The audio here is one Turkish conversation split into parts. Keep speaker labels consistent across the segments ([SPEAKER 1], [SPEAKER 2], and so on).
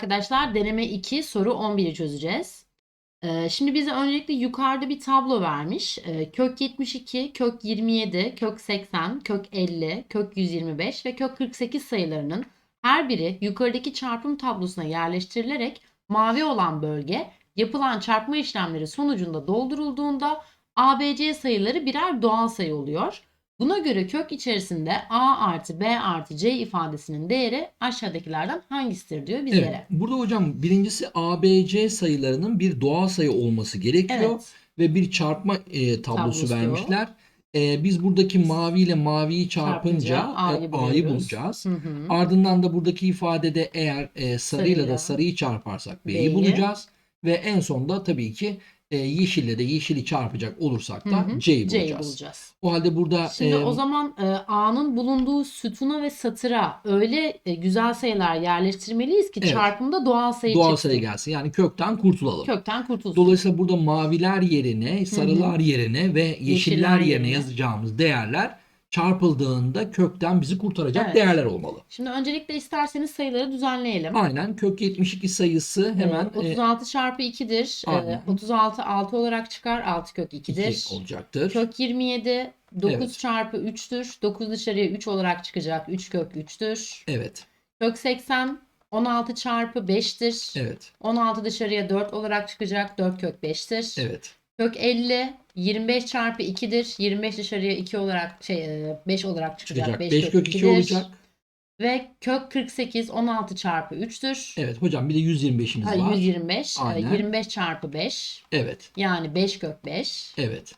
[SPEAKER 1] arkadaşlar. Deneme 2 soru 11'i çözeceğiz. Ee, şimdi bize öncelikle yukarıda bir tablo vermiş. Ee, kök 72, kök 27, kök 80, kök 50, kök 125 ve kök 48 sayılarının her biri yukarıdaki çarpım tablosuna yerleştirilerek mavi olan bölge yapılan çarpma işlemleri sonucunda doldurulduğunda ABC sayıları birer doğal sayı oluyor. Buna göre kök içerisinde A artı B artı C ifadesinin değeri aşağıdakilerden hangisidir diyor bizlere.
[SPEAKER 2] Evet. Burada hocam birincisi ABC sayılarının bir doğal sayı olması gerekiyor
[SPEAKER 1] Evet.
[SPEAKER 2] ve bir çarpma e, tablosu
[SPEAKER 1] Tablosu.
[SPEAKER 2] vermişler. E, biz buradaki mavi ile maviyi çarpınca
[SPEAKER 1] Çarpınca A'yı
[SPEAKER 2] e. A'yı bulacağız.
[SPEAKER 1] Hı hı.
[SPEAKER 2] Ardından da buradaki ifadede eğer e, sarıyla
[SPEAKER 1] Sarıyla
[SPEAKER 2] da sarıyı çarparsak B'yi
[SPEAKER 1] B'yi.
[SPEAKER 2] bulacağız. Ve en sonda tabii ki e, yeşille de yeşili çarpacak olursak da
[SPEAKER 1] Hı hı.
[SPEAKER 2] C'yi
[SPEAKER 1] C'yi
[SPEAKER 2] bulacağız.
[SPEAKER 1] bulacağız.
[SPEAKER 2] O halde burada
[SPEAKER 1] Şimdi
[SPEAKER 2] e,
[SPEAKER 1] o zaman e, A'nın bulunduğu sütuna ve satıra öyle e, güzel sayılar yerleştirmeliyiz ki
[SPEAKER 2] Evet.
[SPEAKER 1] çarpımda doğal sayı
[SPEAKER 2] doğal
[SPEAKER 1] çıksın.
[SPEAKER 2] sayı gelsin. Yani kökten kurtulalım.
[SPEAKER 1] Kökten kurtulsun.
[SPEAKER 2] Dolayısıyla burada maviler yerine, sarılar yerine ve yeşiller,
[SPEAKER 1] Yeşiller
[SPEAKER 2] yerine
[SPEAKER 1] yerine.
[SPEAKER 2] yazacağımız değerler çarpıldığında kökten bizi kurtaracak
[SPEAKER 1] Evet.
[SPEAKER 2] değerler olmalı.
[SPEAKER 1] Şimdi öncelikle isterseniz sayıları düzenleyelim.
[SPEAKER 2] Aynen kök 72 sayısı hemen
[SPEAKER 1] Ee, 36 çarpı 2'dir. Ee,
[SPEAKER 2] Aynen.
[SPEAKER 1] 36 6 olarak çıkar. 6 kök 2'dir.
[SPEAKER 2] 2 olacaktır.
[SPEAKER 1] Kök 27 9
[SPEAKER 2] Evet.
[SPEAKER 1] çarpı 3'tür. 9 dışarıya 3 olarak çıkacak. 3 kök 3'tür.
[SPEAKER 2] Evet.
[SPEAKER 1] Kök 80 16 çarpı 5'tir.
[SPEAKER 2] Evet.
[SPEAKER 1] 16 dışarıya 4 olarak çıkacak. 4 kök 5'tir.
[SPEAKER 2] Evet.
[SPEAKER 1] Kök 50 25 çarpı 2'dir. 25 dışarıya 2 olarak şey e, 5 olarak çıkacak.
[SPEAKER 2] Çıkacak.
[SPEAKER 1] 5
[SPEAKER 2] 5 kök 2
[SPEAKER 1] 2'dir.
[SPEAKER 2] olacak.
[SPEAKER 1] Ve kök 48 16 çarpı 3'tür.
[SPEAKER 2] Evet hocam bir de 125'imiz
[SPEAKER 1] Ha,
[SPEAKER 2] var.
[SPEAKER 1] 125. e,
[SPEAKER 2] Aynen.
[SPEAKER 1] 25 çarpı 5.
[SPEAKER 2] Evet.
[SPEAKER 1] Yani 5 kök 5.
[SPEAKER 2] Evet.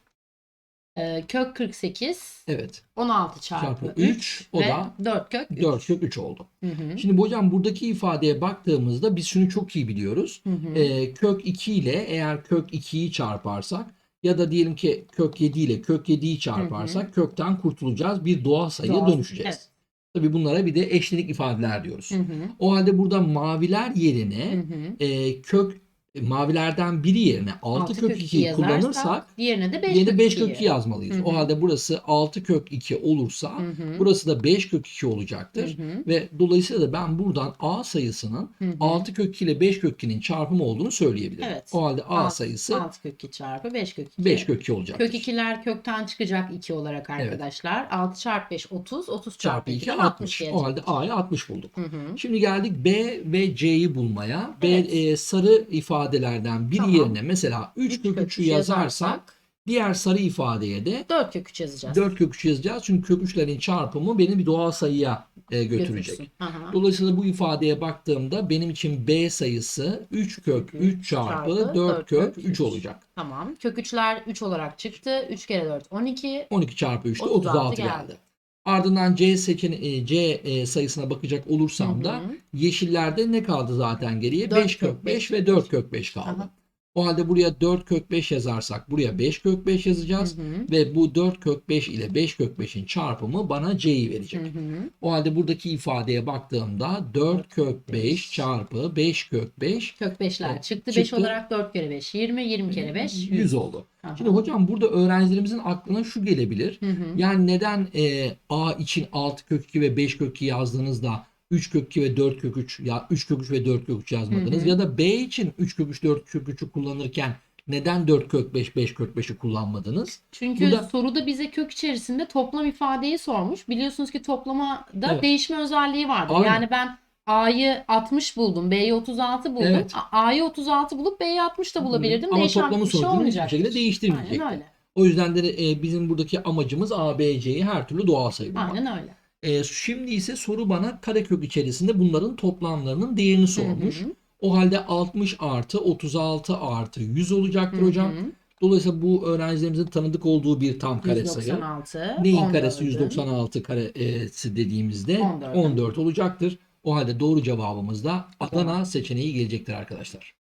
[SPEAKER 1] Ee, kök 48
[SPEAKER 2] Evet.
[SPEAKER 1] 16 çarpı,
[SPEAKER 2] Çarpı
[SPEAKER 1] 3
[SPEAKER 2] 3 o da
[SPEAKER 1] 4 kök 3.
[SPEAKER 2] 4 kök 3 oldu.
[SPEAKER 1] Hı hı.
[SPEAKER 2] Şimdi hocam buradaki ifadeye baktığımızda biz şunu çok iyi biliyoruz.
[SPEAKER 1] Hı hı.
[SPEAKER 2] Ee, kök 2 ile eğer kök 2'yi çarparsak ya da diyelim ki kök 7 ile kök 7'yi çarparsak kökten kurtulacağız. Bir doğal sayıya
[SPEAKER 1] Doğal-
[SPEAKER 2] dönüşeceğiz.
[SPEAKER 1] Evet.
[SPEAKER 2] Tabii bunlara bir de eşlenik ifadeler diyoruz.
[SPEAKER 1] Hı hı.
[SPEAKER 2] O halde burada maviler
[SPEAKER 1] Hı
[SPEAKER 2] yerine
[SPEAKER 1] hı.
[SPEAKER 2] e, kök e, mavilerden biri yerine 6
[SPEAKER 1] Altı
[SPEAKER 2] kök
[SPEAKER 1] kök
[SPEAKER 2] 2'yi
[SPEAKER 1] yazarsak,
[SPEAKER 2] kullanırsak
[SPEAKER 1] diğerine de 5
[SPEAKER 2] yine
[SPEAKER 1] kök
[SPEAKER 2] 5
[SPEAKER 1] 2'yi.
[SPEAKER 2] kök 2 yazmalıyız.
[SPEAKER 1] Hı hı.
[SPEAKER 2] O halde burası 6 kök 2 olursa
[SPEAKER 1] Hı hı.
[SPEAKER 2] burası da 5 kök 2
[SPEAKER 1] Hı
[SPEAKER 2] olacaktır.
[SPEAKER 1] hı.
[SPEAKER 2] Ve dolayısıyla da ben buradan A sayısının
[SPEAKER 1] Hı hı.
[SPEAKER 2] 6 kök 2 ile 5 kök 2'nin çarpımı olduğunu söyleyebilirim.
[SPEAKER 1] Evet.
[SPEAKER 2] O halde A
[SPEAKER 1] Alt-
[SPEAKER 2] sayısı
[SPEAKER 1] 6 kök 2 çarpı 5 kök 2.
[SPEAKER 2] 5 kök 2 olacaktır.
[SPEAKER 1] Kök 2'ler kökten çıkacak 2 olarak arkadaşlar. 6 çarpı 5 30. 30 çarpı
[SPEAKER 2] çarpı 2
[SPEAKER 1] 2'den
[SPEAKER 2] 60.
[SPEAKER 1] 60
[SPEAKER 2] O halde A'ya 60 bulduk.
[SPEAKER 1] Hı hı.
[SPEAKER 2] Şimdi geldik B ve C'yi bulmaya.
[SPEAKER 1] Evet.
[SPEAKER 2] B e, sarı ifadelerden biri
[SPEAKER 1] Tamam.
[SPEAKER 2] yerine mesela 3
[SPEAKER 1] Üç
[SPEAKER 2] kök
[SPEAKER 1] kök
[SPEAKER 2] 3'ü
[SPEAKER 1] üç
[SPEAKER 2] yazarsak diğer sarı ifadeye de
[SPEAKER 1] 4 kök 3 yazacağız.
[SPEAKER 2] 4 kök 3 yazacağız. Çünkü kök 3'lerin çarpımı beni bir doğal sayıya e, götürecek.
[SPEAKER 1] Götürsün. Aha.
[SPEAKER 2] Dolayısıyla bu ifadeye baktığımda benim için B sayısı 3 kök 3 çarpı
[SPEAKER 1] Çarpı
[SPEAKER 2] 4 kök
[SPEAKER 1] kök
[SPEAKER 2] 3
[SPEAKER 1] üç.
[SPEAKER 2] olacak.
[SPEAKER 1] Tamam. Kök 3'ler 3 olarak çıktı. 3 kere 4 12.
[SPEAKER 2] 12 çarpı 3 de
[SPEAKER 1] 36
[SPEAKER 2] 36 geldi.
[SPEAKER 1] geldi.
[SPEAKER 2] Ardından C seçene e, C e, sayısına bakacak olursam
[SPEAKER 1] Hı
[SPEAKER 2] da yeşillerde ne kaldı zaten geriye?
[SPEAKER 1] Dört
[SPEAKER 2] 5
[SPEAKER 1] kök
[SPEAKER 2] kök 5
[SPEAKER 1] beş.
[SPEAKER 2] ve 4 kök 5 kaldı.
[SPEAKER 1] Aha.
[SPEAKER 2] O halde buraya 4 kök 5 yazarsak buraya 5 kök 5 yazacağız.
[SPEAKER 1] Hı hı.
[SPEAKER 2] Ve bu 4 kök 5 ile 5 kök 5'in çarpımı bana C'yi verecek.
[SPEAKER 1] Hı hı.
[SPEAKER 2] O halde buradaki ifadeye baktığımda 4 kök 5 çarpı 5 kök 5
[SPEAKER 1] Kök 5'ler
[SPEAKER 2] Evet,
[SPEAKER 1] çıktı. 5
[SPEAKER 2] çıktı.
[SPEAKER 1] olarak 4 kere 5 20. 20 kere 5 100.
[SPEAKER 2] 100 oldu.
[SPEAKER 1] Aha.
[SPEAKER 2] Şimdi hocam burada öğrencilerimizin aklına şu gelebilir.
[SPEAKER 1] Hı hı.
[SPEAKER 2] Yani neden e, A için 6 kök 2 ve 5 kök 2 yazdığınızda 3 kök 2 ve 4 kök 3 ya 3 kök 3 ve 4 kök 3 yazmadınız
[SPEAKER 1] Hı hı.
[SPEAKER 2] ya da B için 3 kök 3 4 kök 3'ü kullanırken neden 4 kök 5 5 kök 5'i kullanmadınız?
[SPEAKER 1] Çünkü
[SPEAKER 2] Burada-
[SPEAKER 1] soruda bize kök içerisinde toplam ifadeyi sormuş. Biliyorsunuz ki toplamada
[SPEAKER 2] Evet.
[SPEAKER 1] değişme özelliği vardır.
[SPEAKER 2] Aynen.
[SPEAKER 1] Yani ben A'yı 60 buldum, B'yi 36 buldum.
[SPEAKER 2] Evet.
[SPEAKER 1] A'yı 36 bulup B'yi 60 da bulabilirdim.
[SPEAKER 2] Ama
[SPEAKER 1] Değişen
[SPEAKER 2] toplamın
[SPEAKER 1] bir şey olmayacak.
[SPEAKER 2] şekilde değiştirmeyecekti.
[SPEAKER 1] Aynen öyle.
[SPEAKER 2] O yüzden de e, bizim buradaki amacımız A, B, C'yi her türlü doğal sayı bulmak.
[SPEAKER 1] Aynen öyle.
[SPEAKER 2] E, şimdi ise soru bana karekök içerisinde bunların toplamlarının değerini sormuş.
[SPEAKER 1] Hı hı.
[SPEAKER 2] O halde 60 artı 36 artı 100 olacaktır
[SPEAKER 1] Hı
[SPEAKER 2] hocam.
[SPEAKER 1] hı.
[SPEAKER 2] Dolayısıyla bu öğrencilerimizin tanıdık olduğu bir tam kare sayı.
[SPEAKER 1] 196.
[SPEAKER 2] Neyin
[SPEAKER 1] 14'ün.
[SPEAKER 2] karesi 196 karesi dediğimizde
[SPEAKER 1] 14'ün.
[SPEAKER 2] 14 olacaktır. O halde doğru cevabımız da Adana seçeneği gelecektir arkadaşlar.